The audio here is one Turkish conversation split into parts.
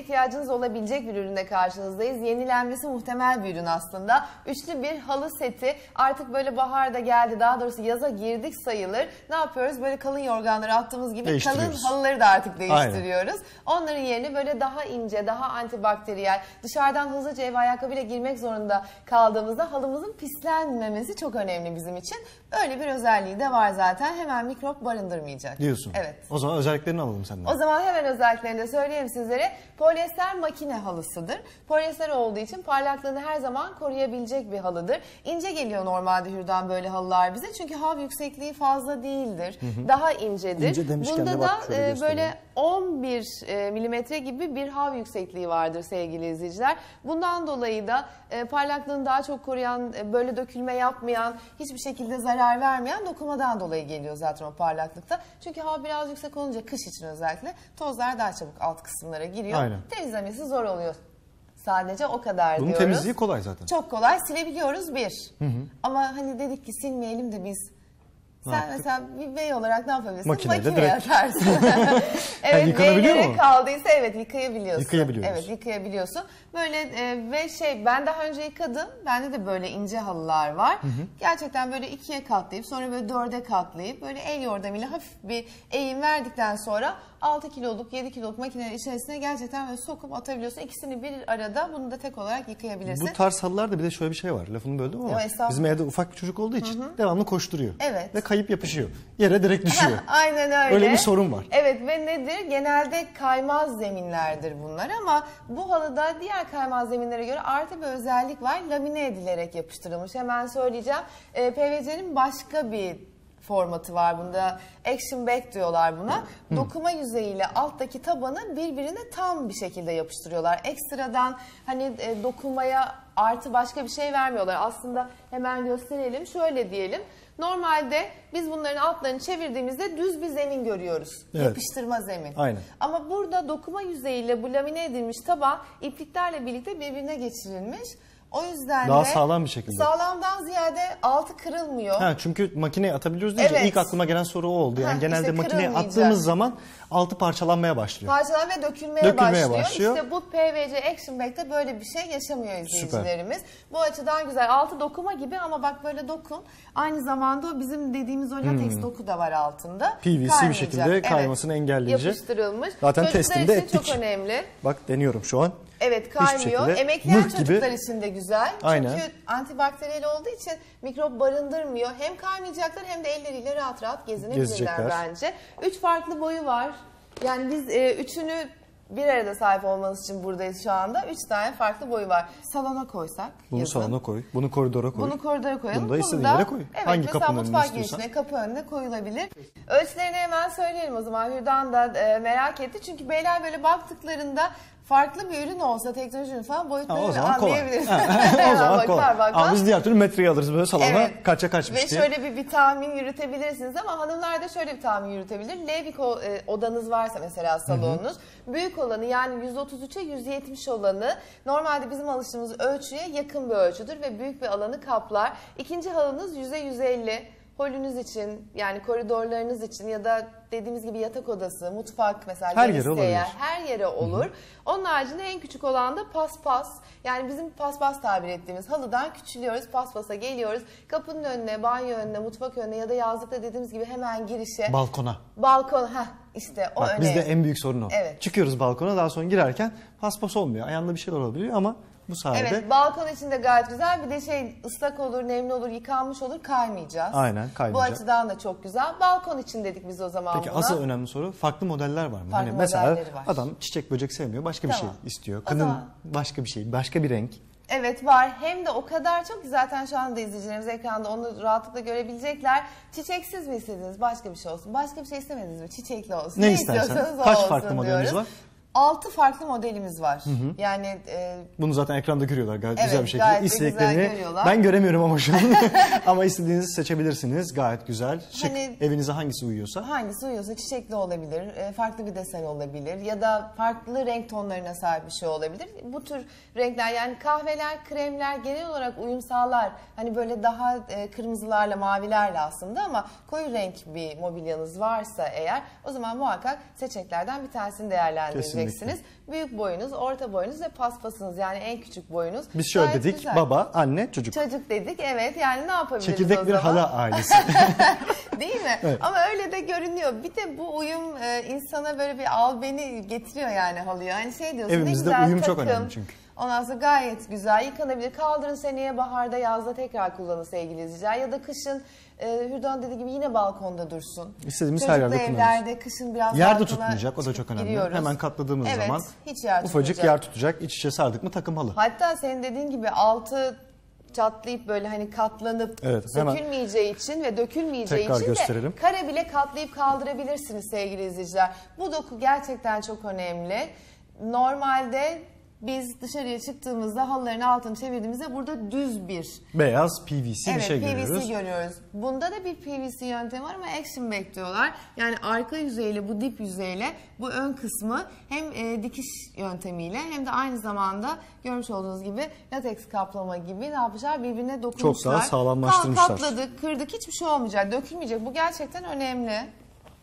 ihtiyacınız olabilecek bir ürünle karşınızdayız. Yenilenmesi muhtemel bir ürün aslında. Üçlü bir halı seti artık böyle bahar da geldi daha doğrusu yaza girdik sayılır. Ne yapıyoruz? Böyle kalın yorganları attığımız gibi kalın halıları da artık değiştiriyoruz. Onların yerine böyle daha ince, daha antibakteriyel, dışarıdan hızlıca eve ayakkabıyla girmek zorunda kaldığımızda halımızın pislenmemesi çok önemli bizim için. Böyle bir özelliği de var zaten. Hemen mikrop barındırmayacak. Diyorsun. Evet. O zaman özelliklerini alalım senden. O zaman hemen özelliklerini de söyleyeyim sizlere. Polyester makine halısıdır. Polyester olduğu için parlaklığını her zaman koruyabilecek bir halıdır. İnce geliyor normalde hürden böyle halılar bize. Çünkü hav yüksekliği fazla değildir. Daha incedir. İnce demişken Bunda de bak da e, böyle 11 e, milimetre gibi bir hav yüksekliği vardır sevgili izleyiciler. Bundan dolayı da e, parlaklığını daha çok koruyan, e, böyle dökülme yapmayan, hiçbir şekilde zarar vermeyen dokumadan dolayı geliyor zaten o parlaklıkta. Çünkü hava biraz yüksek olunca kış için özellikle tozlar daha çabuk alt kısımlara giriyor. Aynen. Temizlemesi zor oluyor. Sadece o kadar Bunun diyoruz. temizliği kolay zaten. Çok kolay silebiliyoruz bir. Ama hani dedik ki silmeyelim de biz Ne sen yaptık? mesela bir bey olarak ne yapabilirsin? Makineyle Makineye direkt. atarsın. evet yıkanabiliyor beylere mu? kaldıysa evet yıkayabiliyorsun. Yıkayabiliyoruz. Evet yıkayabiliyorsun. Böyle e, ve şey ben daha önce yıkadım. Bende de böyle ince halılar var. Gerçekten böyle ikiye katlayıp sonra böyle dörde katlayıp böyle el yordamıyla hafif bir eğim verdikten sonra 6 kiloluk 7 kiloluk makinenin içerisine gerçekten böyle sokup atabiliyorsun. İkisini bir arada bunu da tek olarak yıkayabilirsin. Bu tarz halılarda bir de şöyle bir şey var. Lafını böldüm ama Yo, bizim evde ufak bir çocuk olduğu için devamlı koşturuyor. Evet. Ve kayıp yapışıyor. Yere direkt düşüyor. Aynen öyle. Öyle bir sorun var. Evet ve nedir? Genelde kaymaz zeminlerdir bunlar ama bu halıda diğer kaymaz zeminlere göre artı bir özellik var. Lamine edilerek yapıştırılmış. Hemen söyleyeceğim. Ee, PVC'nin başka bir formatı var bunda. Action back diyorlar buna. Dokuma yüzeyiyle alttaki tabanı birbirine tam bir şekilde yapıştırıyorlar. Ekstradan hani e, dokunmaya artı başka bir şey vermiyorlar. Aslında hemen gösterelim. Şöyle diyelim. Normalde biz bunların altlarını çevirdiğimizde düz bir zemin görüyoruz. Evet. Yapıştırma zemin. Aynen. Ama burada dokuma yüzeyiyle bu lamine edilmiş taban ipliklerle birlikte birbirine geçirilmiş. O yüzden Daha de sağlam bir şekilde. Sağlamdan ziyade altı kırılmıyor. Ha, çünkü makineye atabiliyoruz deyince Evet. ilk aklıma gelen soru o oldu. Yani Ha, genelde işte makineye kırılmayacak. attığımız zaman altı parçalanmaya başlıyor. Parçalan ve dökülmeye, Dökülmeye başlıyor. başlıyor. İşte bu PVC Action Back'te böyle bir şey yaşamıyor izleyicilerimiz. Bu açıdan güzel. Altı dokuma gibi ama bak böyle dokun. Aynı zamanda o bizim dediğimiz o latex doku da var altında. PVC bir Kaymayacak. şekilde kaymasını engelleyecek. Yapıştırılmış. Zaten Çocuklar için çok ettik. önemli. Bak deniyorum şu an. Evet şekilde Emekleyen mıh gibi. çocuklar için de güzel. Aynen. Çünkü antibakteriyel olduğu için mikrop barındırmıyor. Hem kaymayacaklar hem de elleriyle rahat rahat gezinebilirler bence. Üç farklı boyu var. Yani biz e, üçünü bir arada sahip olmanız için buradayız şu anda. Üç tane farklı boyu var. Salona koysak Bunu yazın. salona koy. Bunu koridora koy. Bunu koridora koyalım. Bunu da istediğin yere koy. Evet, Hangi kapının önüne istiyorsan. girişine, kapı önüne koyulabilir. Ölçülerini hemen söyleyelim o zaman. Hürdan da e, merak etti. Çünkü beyler böyle baktıklarında farklı bir ürün olsa teknoloji falan Ha, boyutlarını o zaman anlayabiliriz. Ha, o zaman bakar kolay. bakmaz. Ama biz diğer türlü metreyi alırız böyle salona Evet. kaça kaçmış Ve diye. şöyle bir, bir tahmin yürütebilirsiniz ama hanımlar da şöyle bir tahmin yürütebilir. L bir e, odanız varsa mesela salonunuz. Büyük olanı yani 133'e 170 olanı normalde bizim alıştığımız ölçüye yakın bir ölçüdür ve büyük bir alanı kaplar. İkinci halınız 100'e 150 holünüz için yani koridorlarınız için ya da dediğimiz gibi yatak odası, mutfak mesela Her yere olabilir. her yere olur. Onun haricinde en küçük olan da paspas. Yani bizim paspas tabir ettiğimiz halıdan küçülüyoruz, paspasa geliyoruz. Kapının önüne, banyo önüne, mutfak önüne ya da yazlıkta dediğimiz gibi hemen girişe. Balkona. balkon, ha işte o Bak önemli. bizde en büyük sorun o. Evet. Çıkıyoruz balkona daha sonra girerken paspas olmuyor. Ayağında bir şeyler olabiliyor ama bu sayede Evet, balkon için de gayet güzel. Bir de şey ıslak olur, nemli olur, yıkanmış olur, kaymayacağız. Aynen, Bu kaymayacak. açıdan da çok güzel. Balkon için dedik biz o zaman Peki buna. asıl önemli soru farklı modeller var mı? Farklı hani mesela var. adam çiçek böcek sevmiyor başka bir Tamam. şey istiyor. Kadın zaman- başka bir şey, başka bir renk. Evet var. Hem de o kadar çok ki zaten şu anda izleyicilerimiz ekranda onu rahatlıkla görebilecekler. Çiçeksiz mi istediniz? Başka bir şey olsun. Başka bir şey istemediniz mi? Çiçekli olsun. Ne istersen. istiyorsanız o Kaç olsun farklı diyoruz. var? 6 farklı modelimiz var. Yani e, Bunu zaten ekranda görüyorlar gayet Evet, güzel bir şekilde. gayet de güzel İstediklerini görüyorlar. ben göremiyorum ama şu an. ama istediğinizi seçebilirsiniz. Gayet güzel. Şık. Hani- Evinize hangisi uyuyorsa. hangisi uyuyorsa çiçekli olabilir, e, farklı bir desen olabilir ya da farklı renk tonlarına sahip bir şey olabilir. Bu tür renkler yani kahveler, kremler genel olarak uyum sağlar. Hani böyle daha e, kırmızılarla, mavilerle aslında ama koyu renk bir mobilyanız varsa eğer o zaman muhakkak seçeneklerden bir tanesini değerlendireceksinizdir. Giyeceksiniz. Büyük boyunuz, orta boyunuz ve paspasınız yani en küçük boyunuz. Biz şöyle Gayet dedik güzel. baba, anne, çocuk. Çocuk dedik evet yani ne yapabiliriz Çekirdek o bir zaman? hala ailesi. Değil mi? Evet. Ama öyle de görünüyor. Bir de bu uyum e, insana böyle bir al beni getiriyor yani halıya. Hani şey diyorsun Evimizde ne güzel uyum çok takım. önemli çünkü. Ondan sonra gayet güzel yıkanabilir. Kaldırın seneye baharda yazda tekrar kullanın sevgili izleyiciler. Ya da kışın e, Hürdan dediği gibi yine balkonda dursun. İstediğimiz her yerde kullanırız. evlerde kışın biraz Yer de balkona tutmayacak, o da çok önemli. giriyoruz. Hemen katladığımız evet, zaman hiç yer ufacık tutmayacak. yer tutacak, iç içe sardık mı takım halı. Hatta senin dediğin gibi altı çatlayıp böyle hani katlanıp Evet, sökülmeyeceği için ve dökülmeyeceği tekrar için gösterelim. de kare bile katlayıp kaldırabilirsiniz sevgili izleyiciler. Bu doku gerçekten çok önemli. Normalde biz dışarıya çıktığımızda halıların altını çevirdiğimizde burada düz bir Beyaz PVC bir evet, şey PVC görüyoruz. görüyoruz. Bunda da bir PVC yöntemi var ama action bekliyorlar. Yani arka yüzeyle bu dip yüzeyle bu ön kısmı hem e, dikiş yöntemiyle hem de aynı zamanda görmüş olduğunuz gibi lateks kaplama gibi ne yapmışlar birbirine dokunmuşlar. daha sağlamlaştırmışlar. Katladık, kırdık hiçbir şey olmayacak, dökülmeyecek. Bu gerçekten önemli.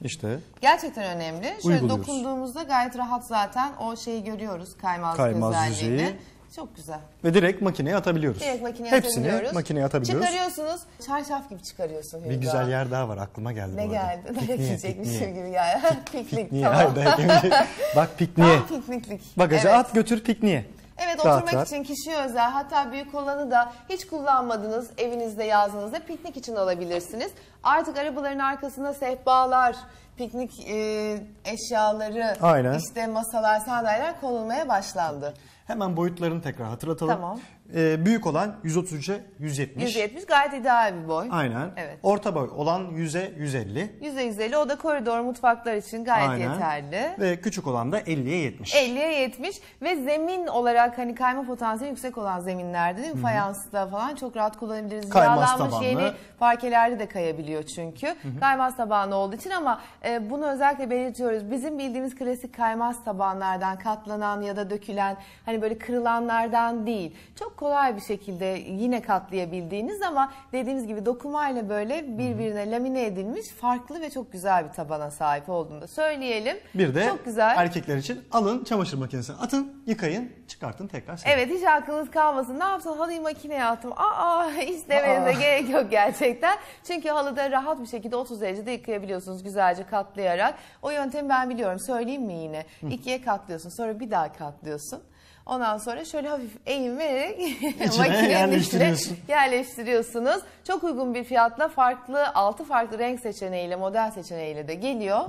İşte Gerçekten önemli. Şöyle Uyguluyoruz. dokunduğumuzda gayet rahat zaten o şeyi görüyoruz kaymaz, Kaymaz özelliğini. yüzeyi. Çok güzel. ve direkt makineye atabiliyoruz. Direkt makineye Hepsini atabiliyoruz. makineye atabiliyoruz. Çıkarıyorsunuz. Çarşaf gibi çıkarıyorsun. Bir Hülya. güzel yer daha var aklıma geldi Ne bu arada. geldi? Dayak Pikniğe, yiyecekmişim pikniğe. gibi geldi. Piknik Pikniğe, tamam. hayır dayak yemeyecek. Bak pikniğe. Tam pikniklik. Bagajı evet. at götür pikniğe. Evet Rahat oturmak rahat. için kişiye özel hatta büyük olanı da hiç kullanmadığınız evinizde yazdığınızda piknik için alabilirsiniz. Artık arabaların arkasında sehpalar, piknik e, eşyaları, Aynen. işte masalar, sandalyeler konulmaya başlandı. Hemen boyutlarını tekrar hatırlatalım. Tamam. Ee, büyük olan 133'e 170. 170 gayet ideal bir boy. Aynen. Evet. Orta boy olan 100'e 150. %150 o da koridor mutfaklar için gayet Aynen. yeterli. Ve küçük olan da 50'ye 70. 50'ye 70 ve zemin olarak hani kayma potansiyeli yüksek olan zeminlerde değil mi? Fayansda falan çok rahat kullanabiliriz. Kaymaz Yağlanmış tabanlı. yeni parkelerde de kayabiliyor çünkü. Kaymaz tabanlı olduğu için ama e, bunu özellikle belirtiyoruz. Bizim bildiğimiz klasik kaymaz tabanlardan katlanan ya da dökülen hani böyle kırılanlardan değil. Çok kolay bir şekilde yine katlayabildiğiniz ama dediğimiz gibi dokumayla böyle birbirine lamine edilmiş farklı ve çok güzel bir tabana sahip olduğunu da söyleyelim. Bir de çok güzel. erkekler için alın çamaşır makinesine atın, yıkayın, çıkartın tekrar silin. Evet hiç aklınız kalmasın. Ne yapsın halıyı makineye attım. Aa hiç demenize gerek yok gerçekten. Çünkü halıda rahat bir şekilde 30 derecede yıkayabiliyorsunuz güzelce katlayarak. O yöntemi ben biliyorum. Söyleyeyim mi yine? İkiye katlıyorsun sonra bir daha katlıyorsun. Ondan sonra şöyle hafif eğim vererek makinenin içine yerleştiriyorsun. yerleştiriyorsunuz. Çok uygun bir fiyatla farklı 6 farklı renk seçeneğiyle model seçeneğiyle de geliyor.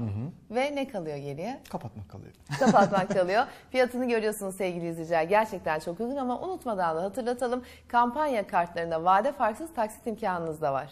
Ve ne kalıyor geriye? Kapatmak kalıyor. kapatmak kalıyor. Fiyatını görüyorsunuz sevgili izleyiciler. Gerçekten çok uygun ama unutmadan da hatırlatalım. Kampanya kartlarında vade farksız taksit imkanınız da var.